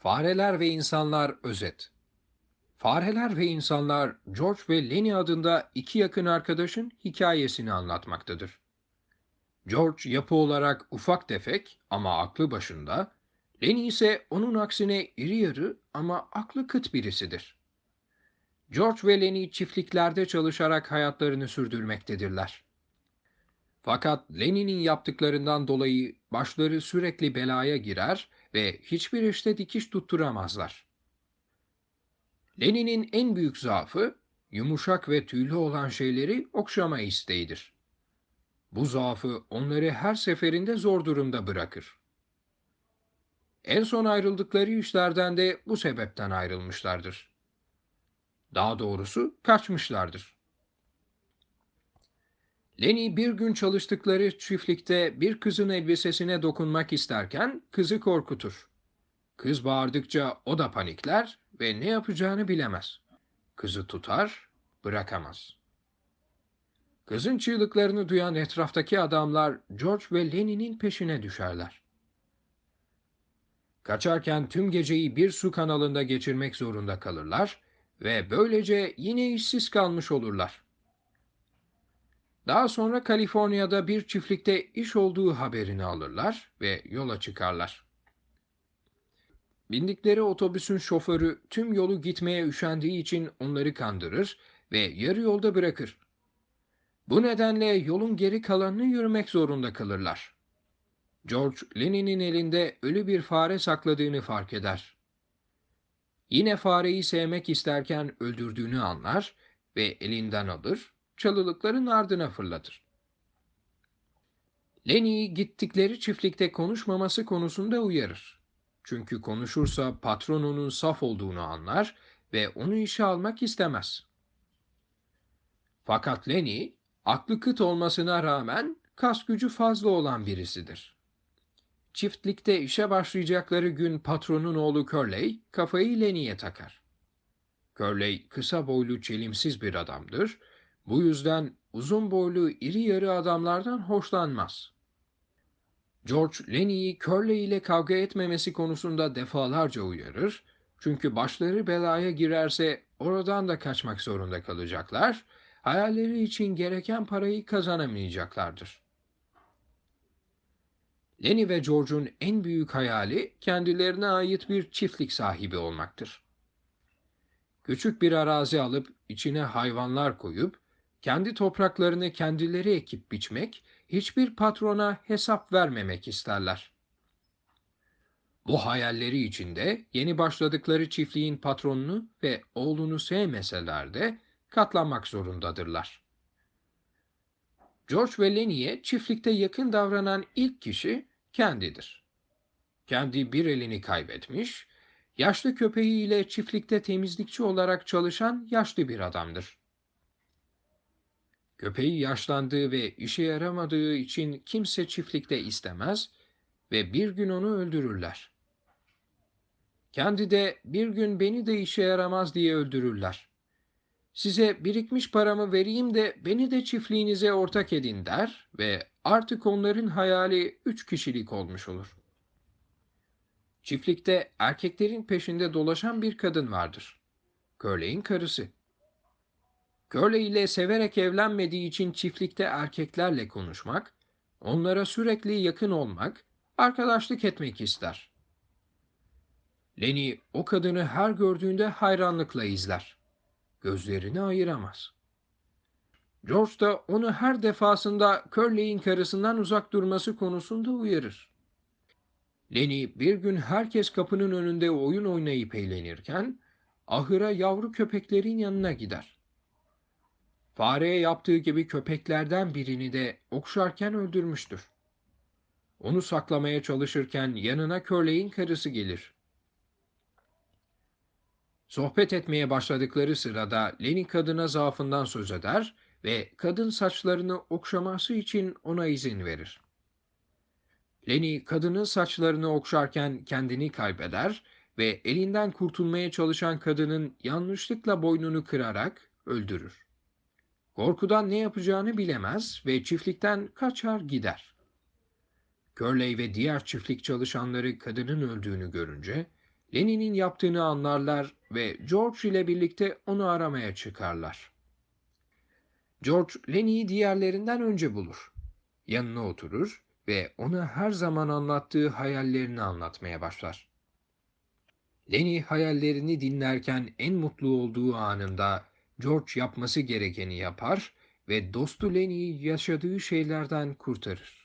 Fareler ve İnsanlar Özet Fareler ve İnsanlar George ve Lenny adında iki yakın arkadaşın hikayesini anlatmaktadır. George yapı olarak ufak tefek ama aklı başında, Lenny ise onun aksine iri yarı ama aklı kıt birisidir. George ve Lenny çiftliklerde çalışarak hayatlarını sürdürmektedirler. Fakat Lenny'nin yaptıklarından dolayı başları sürekli belaya girer ve hiçbir işte dikiş tutturamazlar. Lenny'nin en büyük zaafı yumuşak ve tüylü olan şeyleri okşama isteğidir. Bu zaafı onları her seferinde zor durumda bırakır. En son ayrıldıkları işlerden de bu sebepten ayrılmışlardır. Daha doğrusu kaçmışlardır. Lenny bir gün çalıştıkları çiftlikte bir kızın elbisesine dokunmak isterken kızı korkutur. Kız bağırdıkça o da panikler ve ne yapacağını bilemez. Kızı tutar, bırakamaz. Kızın çığlıklarını duyan etraftaki adamlar George ve Lenny'nin peşine düşerler. Kaçarken tüm geceyi bir su kanalında geçirmek zorunda kalırlar ve böylece yine işsiz kalmış olurlar. Daha sonra Kaliforniya'da bir çiftlikte iş olduğu haberini alırlar ve yola çıkarlar. Bindikleri otobüsün şoförü tüm yolu gitmeye üşendiği için onları kandırır ve yarı yolda bırakır. Bu nedenle yolun geri kalanını yürümek zorunda kalırlar. George, Lenny'nin elinde ölü bir fare sakladığını fark eder. Yine fareyi sevmek isterken öldürdüğünü anlar ve elinden alır, çalılıkların ardına fırlatır. Lenny'yi gittikleri çiftlikte konuşmaması konusunda uyarır. Çünkü konuşursa patronunun saf olduğunu anlar ve onu işe almak istemez. Fakat Lenny, aklı kıt olmasına rağmen kas gücü fazla olan birisidir. Çiftlikte işe başlayacakları gün patronun oğlu Curley kafayı Lenny'ye takar. Curley kısa boylu çelimsiz bir adamdır. Bu yüzden uzun boylu iri yarı adamlardan hoşlanmaz. George Lenny'yi Curley ile kavga etmemesi konusunda defalarca uyarır. Çünkü başları belaya girerse oradan da kaçmak zorunda kalacaklar. Hayalleri için gereken parayı kazanamayacaklardır. Lenny ve George'un en büyük hayali kendilerine ait bir çiftlik sahibi olmaktır. Küçük bir arazi alıp içine hayvanlar koyup kendi topraklarını kendileri ekip biçmek, hiçbir patrona hesap vermemek isterler. Bu hayalleri içinde yeni başladıkları çiftliğin patronunu ve oğlunu sevmeseler de katlanmak zorundadırlar. George ve Lenny'e çiftlikte yakın davranan ilk kişi kendidir. Kendi bir elini kaybetmiş, yaşlı köpeğiyle çiftlikte temizlikçi olarak çalışan yaşlı bir adamdır. Köpeği yaşlandığı ve işe yaramadığı için kimse çiftlikte istemez ve bir gün onu öldürürler. Kendi de bir gün beni de işe yaramaz diye öldürürler. Size birikmiş paramı vereyim de beni de çiftliğinize ortak edin der ve artık onların hayali üç kişilik olmuş olur. Çiftlikte erkeklerin peşinde dolaşan bir kadın vardır. Curley'in karısı. Curley ile severek evlenmediği için çiftlikte erkeklerle konuşmak, onlara sürekli yakın olmak, arkadaşlık etmek ister. Lenny o kadını her gördüğünde hayranlıkla izler. Gözlerini ayıramaz. George da onu her defasında Curley'in karısından uzak durması konusunda uyarır. Lenny bir gün herkes kapının önünde oyun oynayıp eğlenirken ahıra yavru köpeklerin yanına gider. Fareye yaptığı gibi köpeklerden birini de okşarken öldürmüştür. Onu saklamaya çalışırken yanına Curley'in karısı gelir. Sohbet etmeye başladıkları sırada Lenny kadına zaafından söz eder ve kadın saçlarını okşaması için ona izin verir. Lenny kadının saçlarını okşarken kendini kaybeder ve elinden kurtulmaya çalışan kadının yanlışlıkla boynunu kırarak öldürür. Korkudan ne yapacağını bilemez ve çiftlikten kaçar gider. Curley ve diğer çiftlik çalışanları kadının öldüğünü görünce Lenny'nin yaptığını anlarlar ve George ile birlikte onu aramaya çıkarlar. George, Lenny'yi diğerlerinden önce bulur. Yanına oturur ve ona her zaman anlattığı hayallerini anlatmaya başlar. Lenny hayallerini dinlerken en mutlu olduğu anında George yapması gerekeni yapar ve dostu Lenny'yi yaşadığı şeylerden kurtarır.